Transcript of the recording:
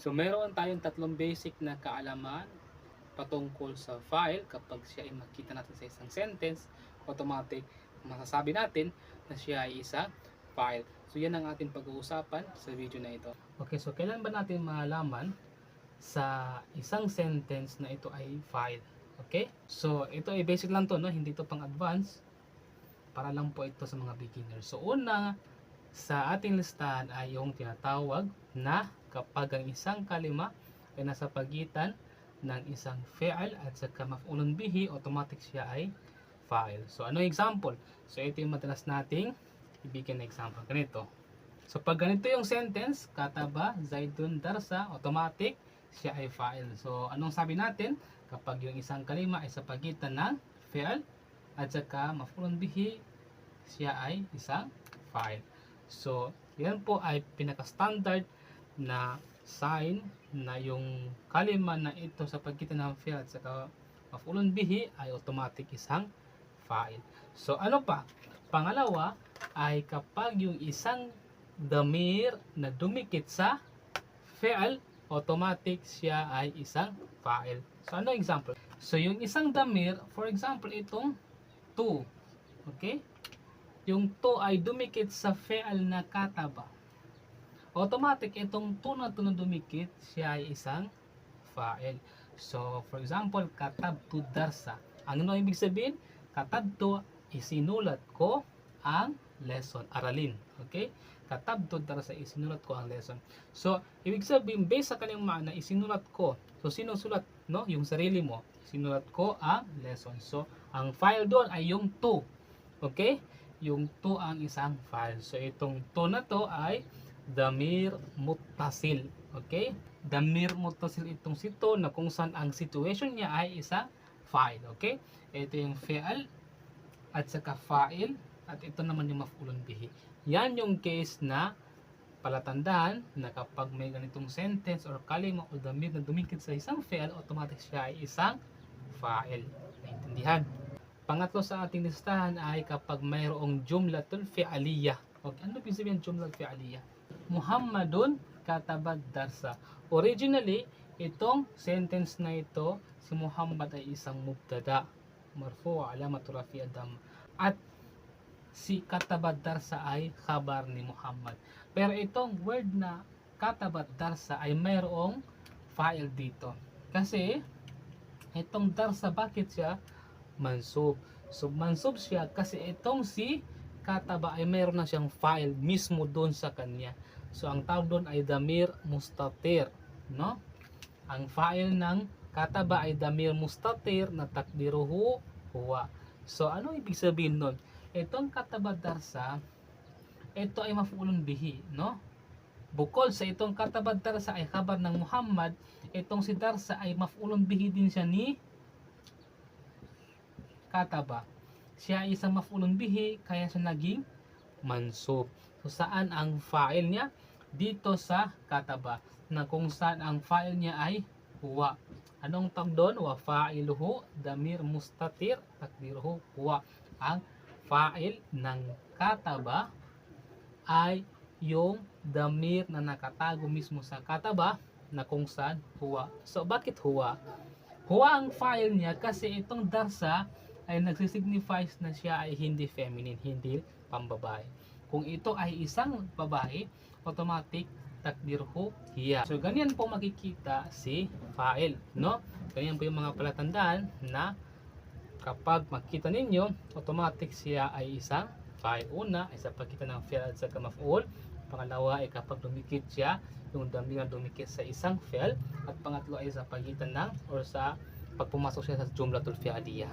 So meron tayong tatlong basic na kaalaman patungkol sa file kapag siya ay makita natin sa isang sentence, automatic masasabi natin na siya ay isang file. So yan ang ating pag-uusapan sa video na ito. Okay, so kailan ba natin malaman sa isang sentence na ito ay file? Okay? So ito ay basic lang to, no? Hindi to pang advance. Para lang po ito sa mga beginners. So una sa ating listahan ay yung tinatawag na kapag ang isang kalima ay nasa pagitan ng isang fi'al at saka maf'ulun bihi, automatic siya ay file. So, ano example? So, ito yung madalas nating ibigyan na example. Ganito. So, pag ganito yung sentence, kataba, Zaidun Darsa, automatic, siya ay file. So, anong sabi natin? Kapag yung isang kalima ay sa pagitan ng fi'al at saka maf'ulun bihi, siya ay isang file. So, yan po ay pinaka-standard na sign na yung kalima na ito sa pagitan ng fi'il at saka maf'ulun bihi ay automatic isang file. So, ano pa? Pangalawa ay kapag yung isang damir na dumikit sa fi'il, automatic siya ay isang file. So, ano example? So, yung isang damir, for example, itong to. Okay? Yung to ay dumikit sa fi'al na kataba. Automatic itong to na na dumikit, siya ay isang fa'il. So, for example, katab to darsa. Ano ibig sabihin? Katab to, isinulat ko ang lesson, aralin. Okay? Katab to darsa, isinulat ko ang lesson. So, ibig sabihin, based sa kanyang maana, isinulat ko. So, sino sulat? No? Yung sarili mo. Sinulat ko ang lesson. So, ang file doon ay yung to. Okay? Yung to ang isang file. So, itong to na to ay damir muttasil. Okay? Damir muttasil itong si to na kung saan ang situation niya ay isang file. Okay? Ito yung fi'al at saka fa'il at ito naman yung maf'ulun bihi. Yan yung case na palatandaan na kapag may ganitong sentence or kalima o damir na dumikit sa isang fi'al, automatic siya ay isang fa'il. Naintindihan? Pangatlo sa ating listahan ay kapag mayroong jumlatul fi'aliyah. Okay, ano ibig sabihin jumlatul fi'aliyah? Muhammadun katabad darsa. Originally, itong sentence na ito, si Muhammad ay isang mubtada. Marfu alamatu rafi adam. At si katabad darsa ay khabar ni Muhammad. Pero itong word na katabad darsa ay mayroong file dito. Kasi itong darsa bakit siya mansub? So mansub siya kasi itong si kataba ay mayroon na siyang file mismo doon sa kanya. So ang tawag doon ay damir mustatir, no? Ang file ng kataba ay damir mustatir na takdiruhu huwa. So ano ibig sabihin nun? Itong kataba darsa, ito ay mafulun bihi, no? Bukod sa itong kataba darsa ay kabar ng Muhammad, itong si darsa ay mafulun bihi din siya ni kataba. Siya ay isang mafulun bihi, kaya siya naging mansub. So saan ang file niya? Dito sa kataba na kung saan ang file niya ay huwa. Anong tawag doon? Wa fa'iluhu damir mustatir takdiruhu huwa. Ang file ng kataba ay yung damir na nakatago mismo sa kataba na kung saan huwa. So bakit huwa? Huwa ang file niya kasi itong darsa ay nagsisignifies na siya ay hindi feminine, hindi pambabae. Kung ito ay isang babae, automatic takdirhu hiya. So ganyan po makikita si file, no? Ganyan po yung mga palatandaan na kapag makita ninyo, automatic siya ay isang file. Una ay sa pagitan ng fi'il at sa maf'ul. Pangalawa ay kapag dumikit siya, yung dami na dumikit sa isang fi'il. At pangatlo ay sa pagitan ng or sa pag pumasok siya sa jumlatul fi'aliyah.